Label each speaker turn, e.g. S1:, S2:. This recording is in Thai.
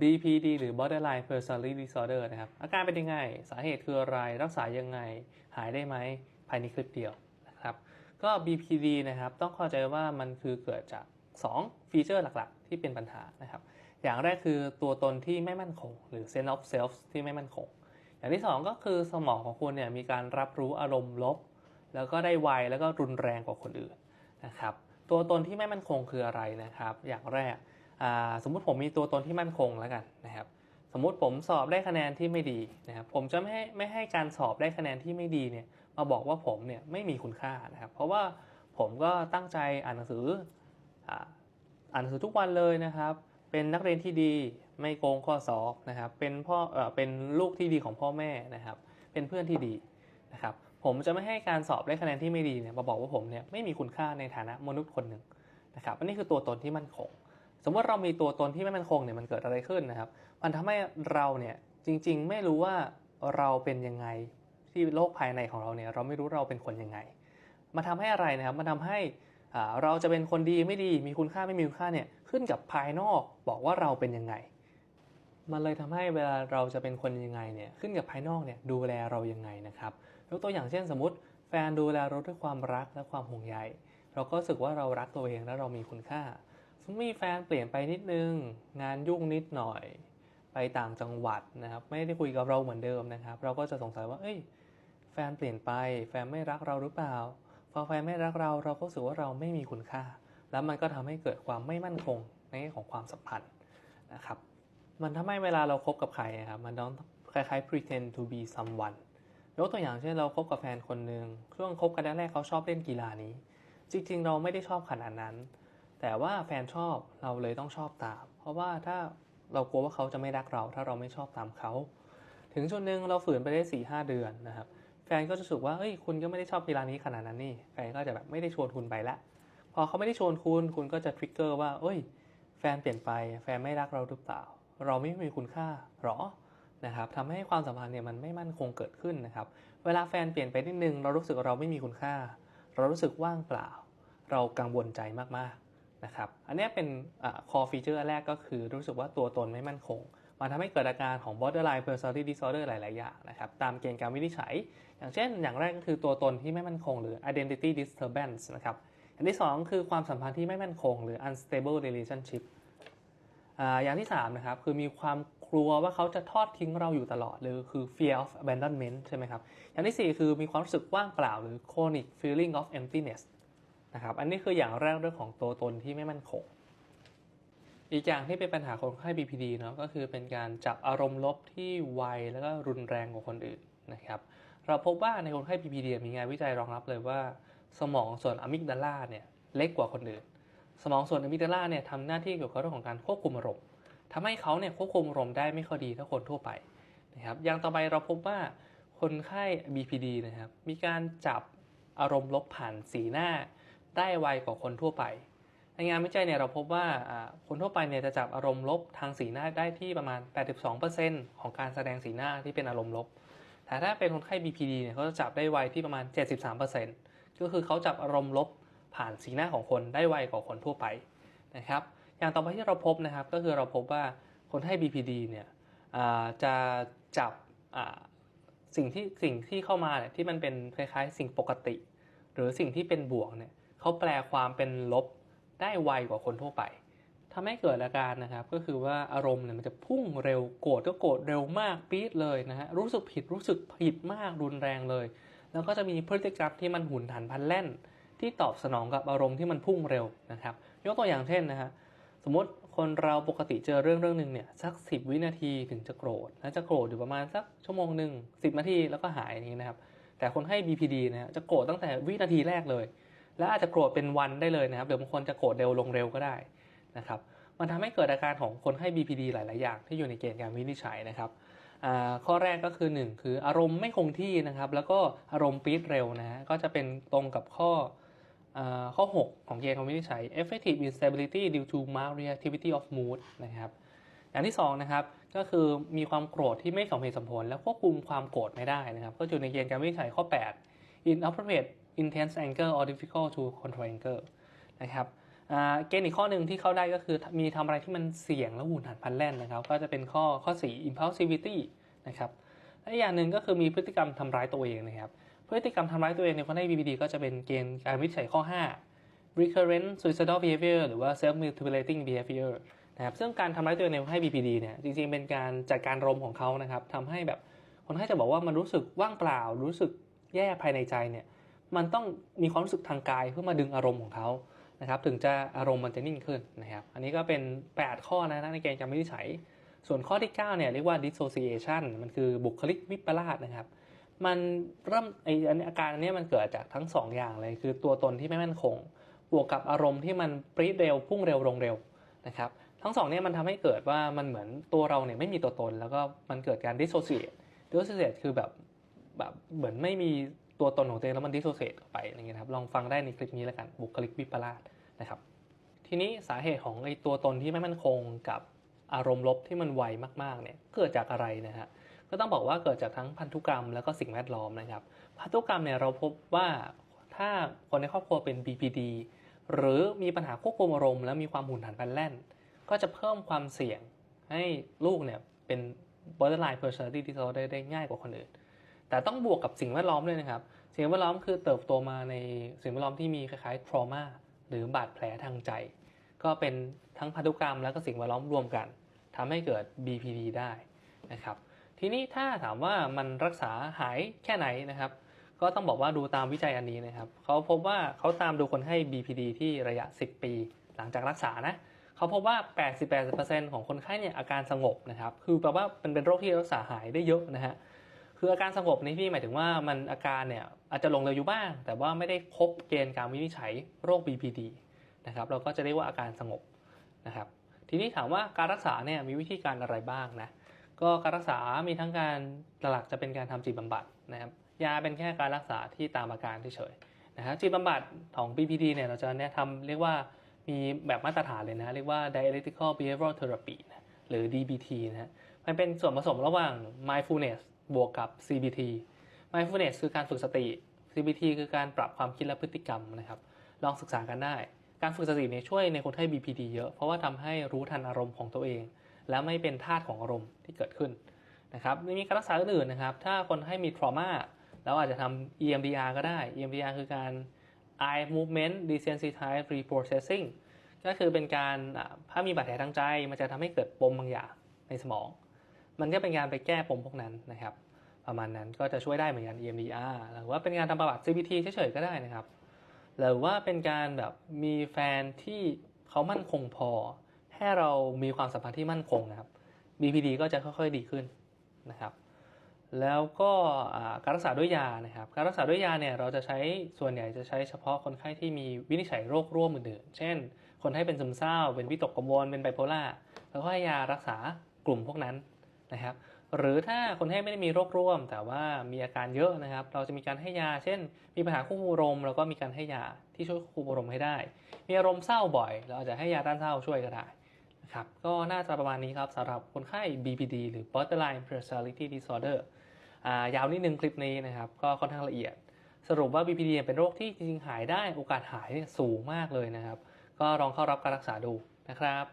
S1: BPD หรือ Borderline Personality Disorder นะครับ อาการเป็นยังไง สาเหตุคืออะไร รักษายังไง หายได้ไหม ภายในคลิปเดียวนะครับ ก็ BPD นะครับ ต้องเข้าใจว่ามันคือเกิดจาก 2 ฟีเจอร์หลักๆ ที่เป็นปัญหานะครับ อย่างแรกคือตัวตนที่ไม่มั่นคง หรือ sense of self ที่ไม่มั่นคง อย่างที่ 2 ก็คือสมองของคุณเนี่ยมีการรับรู้อารมณ์ลบ แล้วก็ได้ไวแล้วก็รุนแรงกว่าคนอื่นนะครับ ตัวตนที่ไม่มั่นคงคืออะไรนะครับ อย่างแรก สมมุติผมมีตัวตนที่มั่นคงแล้วกันนะครับ สมมุติผมสอบได้คะแนนที่ไม่ดีนะครับ ผมจะไม่ให้ไม่ให้การสอบได้คะแนนที่ไม่ดีเนี่ยมาบอกว่าผมเนี่ยไม่มีคุณค่านะครับ เพราะว่าผมก็ตั้งใจอ่านหนังสืออ่าอ่านหนังสือทุกวันเลยนะครับ เป็นนักเรียนที่ดีไม่โกงข้อสอบนะครับ เป็นพ่อเอ่อเป็นลูกที่ดีของพ่อแม่นะครับ เป็นเพื่อนที่ดีนะครับ ผมจะไม่ให้การสอบได้คะแนนที่ไม่ดีเนี่ยมาบอกว่าผมเนี่ยไม่มีคุณค่าในฐานะมนุษย์คนหนึ่งนะครับอันนี้คือตัวตนที่มั่นคง สมมติเรามีตัวตนที่ไม่มั่นคงเนี่ยมันเกิดอะไรขึ้นนะครับ มันทำให้เราเนี่ยจริงๆ ไม่รู้ว่าเราเป็นยังไงที่โลกภายในของเราเนี่ยเราไม่รู้เราเป็นคนยังไงมันทำให้อะไรนะครับมันทำให้เราจะเป็นคนดีไม่ดีมีคุณค่าไม่มีคุณค่าเนี่ยขึ้นกับภายนอกบอกว่าเราเป็นยังไง มันเลยทำให้เวลาเราจะเป็นคนยังไงเนี่ยขึ้นกับภายนอกเนี่ยดูแลเรายังไงนะครับยกตัวอย่างเช่นสมมติ แฟนดูแลเราด้วยความรักและความห่วงใยเราก็รู้สึกว่าเรารักตัวเองและเรามีคุณค่า มีแฟนเปลี่ยนไปนิดนึง งานยุ่งนิดหน่อย ไปต่างจังหวัดนะครับ ไม่ได้คุยกับเราเหมือนเดิมนะครับ เราก็จะสงสัยว่า เอ้ย แฟนเปลี่ยนไป แฟนไม่รักเราหรือเปล่า พอแฟนไม่รักเรา เราก็รู้สึกว่าเราไม่มีคุณค่า แล้วมันก็ทำให้เกิดความไม่มั่นคงในแง่ของความสัมพันธ์นะครับ มันทำให้เวลาเราคบกับใครอะครับ มันต้องคล้ายๆ pretend to be someone ยกตัวอย่างเช่นเราคบกับแฟนคนหนึ่งช่วงคบกันแรกๆเขาชอบเล่นกีฬานี้ จริงๆ เราไม่ได้ชอบขนาดนั้น แต่ว่าแฟนชอบเราเลยต้องชอบตาม เพราะว่าถ้าเรากลัวว่าเขาจะไม่รักเรา ถ้าเราไม่ชอบตามเขา ถึงจุดหนึ่งเราฝืนไปได้สี่ห้าเดือนนะครับ แฟนก็จะรู้สึกว่าเอ้ยคุณก็ไม่ได้ชอบกีฬานี้ขนาดนั้นนี่แฟนก็จะแบบไม่ได้ชวนคุณไปละพอเขาไม่ได้ชวนคุณคุณก็จะทริกเกอร์ว่าเอ้ย แฟนเปลี่ยนไป แฟนไม่รักเราหรือเปล่า เราไม่มีคุณค่าหรอนะครับทำให้ความสัมพันธ์เนี่ยมันไม่มั่นคงเกิดขึ้นนะครับ เวลาแฟนเปลี่ยนไปนิดนึงเรารู้สึกเราไม่มีคุณค่า เรารู้สึกว่างเปล่า เรากังวลใจมากๆ นะครับ อันนี้เป็นอ core feature แรกก็คือรู้สึกว่าตัวตนไม่มั่นคง มันทำให้เกิดอาการของ borderline personality disorder หลาย ๆ อย่างนะครับ ตามเกณฑ์การวินิจฉัย อย่างเช่น อย่างแรกก็คือตัวตนที่ไม่มั่นคง หรือ identity disturbance นะครับ อันที่สองคือความสัมพันธ์ที่ไม่มั่นคง หรือ unstable relationship อ่าอย่างที่3นะครับคือมีความกลัวว่าเขาจะทอดทิ้งเราอยู่ตลอด หรือคือ fear of abandonment ใช่ไหมครับ อย่างที่ 4 คือมีความรู้สึกว่างเปล่า หรือ chronic feeling of emptiness นะครับอันนี้คืออย่างแรกเรื่องของตัวตนที่ไม่มั่นคง อีกอย่างที่เป็นปัญหาคนไข้ BPD เนาะก็คือเป็นการจับอารมณ์ลบที่ไวแล้วก็รุนแรงกว่าคนอื่นนะครับเราพบว่าในคนไข้ BPD มีงานวิจัยรองรับเลยว่า สมองส่วนอะมิกดาลาเนี่ยเล็กกว่าคนอื่น สมองส่วนอะมิกดาลาเนี่ยทำหน้าที่เกี่ยวกับเรื่องของการควบคุมอารมณ์ทำให้เขาเนี่ยควบคุมอารมณ์ได้ไม่ค่อยดีเท่าคนทั่วไปนะครับอย่างต่อไปเราพบว่าคนไข้ BPD นะครับมีการจับอารมณ์ลบผ่านสีหน้า ได้ไวกว่าคนทั่วไป ในงานวิจัยเนี่ยเราพบว่าคนทั่วไปเนี่ยจะจับอารมณ์ลบทางสีหน้าได้ที่ประมาณ 82%ของการแสดงสีหน้าที่เป็นอารมณ์ลบ แต่ถ้าเป็นคนไข้ BPD เนี่ยเขาจะจับได้ไวที่ประมาณ 73%ก็คือเขาจับอารมณ์ลบผ่านสีหน้าของคนได้ไวกว่าคนทั่วไปนะครับ อย่างต่อไปที่เราพบนะครับก็คือเราพบว่าคนไข้ BPD เนี่ยจะจับสิ่งที่สิ่งที่เข้ามาเนี่ยที่มันเป็นคล้ายๆ สิ่งปกติ หรือสิ่งที่เป็นบวกเนี่ย เขาแปลความเป็นลบได้ไวกว่าคนทั่วไปทำให้เกิดอาการนะครับ ก็คือว่าอารมณ์เนี่ยมันจะพุ่งเร็วโกรธก็โกรธเร็วมากปี๊ดเลยนะฮะรู้สึกผิดรู้สึกผิดมากรุนแรงเลย แล้วก็จะมีพฤติกรรมที่มันหุนหันพลันแล่น ที่ตอบสนองกับอารมณ์ที่มันพุ่งเร็วนะครับ ยกตัวอย่างเช่นนะฮะสมมติคนเราปกติเจอเรื่องเรื่องหนึ่งเนี่ยสัก 10 วินาทีถึงจะโกรธแล้วจะโกรธอยู่ประมาณสักชั่วโมงหนึ่ง10 นาทีแล้วก็หายอย่างนี้นะครับ แต่คนให้ BPD นะฮะจะโกรธตั้งแต่วินาทีแรกเลย แล้วอาจจะโกรธเป็นวันได้เลยนะครับหรือบางคนจะโกรธเร็วลงเร็วก็ได้นะครับมันทำให้เกิดอาการของคนให้ BPD หลาย ๆ อย่างที่อยู่ในเกณฑ์การวินิจฉัยนะครับข้อแรกก็คือ 1 คืออารมณ์ไม่คงที่นะครับ แล้วก็อารมณ์ปี๊ดเร็วนะก็จะเป็นตรงกับข้อข้อ 6 ของเกณฑ์การวินิจฉัย effective instability due to marked reactivity of mood นะครับอย่างที่2นะครับก็คือมีความโกรธที่ไม่สมเหตุสมผล และควบคุมความโกรธไม่ได้นะครับ ก็อยู่ในเกณฑ์การวินิจฉัยข้อ 8 inappropriate intense anger or difficult to control anger นะครับเกณฑ์อีกข้อหนึ่งที่เข้าได้ก็คือมีทำอะไรที่มันเสี่ยงและหุนหันพันแล่นนะครับ ก็จะเป็นข้อข้อ 4 impulsivity นะครับและอย่างหนึ่งก็คือมีพฤติกรรมทำร้ายตัวเองนะครับ พฤติกรรมทำร้ายตัวเองในคนไข้ BPD ก็จะเป็นเกณฑ์การวิจัยข้อ 5 recurrent suicidal behavior หรือว่า self mutilating behavior นะครับซึ่งการทำร้ายตัวเองในคนไข้ BPD เนี่ยจริงๆเป็นการจัดการรมของเขานะครับทำให้แบบคนไข้จะบอกว่ามันรู้สึกว่างเปล่า รู้สึกแย่ภายในใจเนี่ย มันต้องมีความรู้สึกทางกายเพื่อมาดึงอารมณ์ของเขานะครับ ถึงจะอารมณ์มันจะนิ่งขึ้นนะครับ อันนี้ก็เป็น 8 ข้อนะในเกณฑ์การวินิจฉัย ส่วนข้อที่ 9 เนี่ยเรียกว่า dissociation มันคือบุคลิกวิปลาสนะครับ มันเริ่มไอ้อาการอันนี้มันเกิดจากทั้ง 2 อย่างเลย คือตัวตนที่ไม่มั่นคง บวกกับอารมณ์ที่มันปรี๊ดเร็วพุ่งเร็วลงเร็วนะครับ ทั้งสองเนี่ยมันทำให้เกิดว่ามันเหมือนตัวเราเนี่ยไม่มีตัวตน แล้วก็มันเกิดการ dissociate dissociate คือแบบแบบเหมือนไม่มี ตัวตนของตัวเองแล้วมัน dissociate ออกไปอะไรเงี้ยครับลองฟังได้ในคลิปนี้แล้วกันบุคลิกวิปลาสนะครับ ทีนี้สาเหตุของไอ้ตัวตนที่ไม่มั่นคงกับอารมณ์ลบที่มันไวมากๆเนี่ยเกิดจากอะไรนะฮะก็ต้องบอกว่าเกิดจากทั้งพันธุกรรมแล้วก็สิ่งแวดล้อมนะครับ พันธุกรรมเนี่ยเราพบว่าถ้าคนในครอบครัวเป็น BPD หรือมีปัญหาควบคุมอารมณ์แล้วมีความหุนหันพลันแล่น ก็จะเพิ่มความเสี่ยงให้ลูกเนี่ยเป็น borderline personality disorder ได้ง่ายกว่าคนอื่น แต่ต้องบวกกับสิ่งแวดล้อมด้วยนะครับ สิ่งแวดล้อมคือเติบโตมาในสิ่งแวดล้อมที่มีคล้ายๆ trauma หรือบาดแผลทางใจ ก็เป็นทั้งพันธุกรรมแล้วก็สิ่งแวดล้อมรวมกันทำให้เกิด BPD ได้นะครับ ทีนี้ถ้าถามว่ามันรักษาหายแค่ไหนนะครับ ก็ต้องบอกว่าดูตามวิจัยอันนี้นะครับเขาพบว่าเขาตามดูคนไข้ BPD ที่ระยะ 10 ปี หลังจากรักษานะเขาพบว่า 88%ของคนไข้เนี่ยอาการสงบนะครับ คือแปลว่ามันเป็นโรคที่รักษาหายได้เยอะนะฮะ คืออาการสงบในที่หมายถึงว่ามันอาการเนี่ยอาจจะลงเร็วอยู่บ้าง แต่ว่าไม่ได้ครบเกณฑ์การวินิจฉัยโรค BPD นะครับเราก็จะเรียกว่าอาการสงบนะครับ ทีนี้ถามว่าการรักษาเนี่ยมีวิธีการอะไรบ้างนะก็การรักษามีทั้งการหลักจะเป็นการทำจิตบำบัดนะครับยาเป็นแค่การรักษาที่ตามอาการเฉยๆนะฮะจิตบำบัดของ BPD เนี่ยเราจะแนะทำเรียกว่ามีแบบมาตรฐานเลยนะ เรียกว่า dialectical behavioral therapy นะหรือ DBT นะฮะมันเป็นส่วนผสมระหว่าง mindfulness บวกกับ CBT mindfulness คือการฝึกสติ CBT คือการปรับความคิดและพฤติกรรมนะครับ ลองศึกษากันได้ การฝึกสติเนี่ยช่วยในคนไข้ BPD เยอะ เพราะว่าทำให้รู้ทันอารมณ์ของตัวเอง และไม่เป็นทาสของอารมณ์ที่เกิดขึ้นนะครับมีการรักษาอื่นๆนะครับ ถ้าคนให้มี trauma แล้วอาจจะทำ EMDR ก็ได้ EMDR คือการ eye movement desensitize reprocessing ก็คือเป็นการถ้ามีบาดแผลทางใจ มันจะทำให้เกิดปมบางอย่างในสมอง มันก็เป็นการไปแก้ปมพวกนั้นนะครับ ประมาณนั้นก็จะช่วยได้เหมือนกัน EMDR หรือว่าเป็นการทำประวัติ CBT เฉยๆก็ได้นะครับ หรือว่าเป็นการแบบมีแฟนที่เขามั่นคงพอ ให้เรามีความสัมพันธ์ที่มั่นคงนะครับ BPD ก็จะค่อยๆดีขึ้นนะครับแล้วก็การรักษาด้วยยานะครับ การรักษาด้วยยาเนี่ยเราจะใช้ส่วนใหญ่จะใช้เฉพาะคนไข้ที่มีวินิจฉัยโรคร่วมอื่นๆ เช่น คนไข้เป็นซึมเศร้า เป็นวิตกกังวล เป็นไบโพล่าแล้วก็ให้ยารักษากลุ่มพวกนั้น นะครับหรือถ้าคนไข้ไม่ได้มีโรคร่วม แต่ว่ามีอาการเยอะนะครับ เราจะมีการให้ยา เช่น มีปัญหาควบคุมอารมณ์เราก็มีการให้ยาที่ช่วยควบคุมอารมณ์ให้ได้ มีอารมณ์เศร้าบ่อย เราอาจจะให้ยาต้านเศร้าช่วยก็ได้นะครับก็น่าจะประมาณนี้ครับสำหรับคนไข้ BPD หรือ Borderline Personality Disorder ายาวนิดนึงคลิปนี้นะครับ ก็ค่อนข้างละเอียด สรุปว่า BPD เป็นโรคที่จริงๆหายได้โอกาสหายสูงมากเลยนะครับ ก็ลองเข้ารับการรักษาดูนะครับ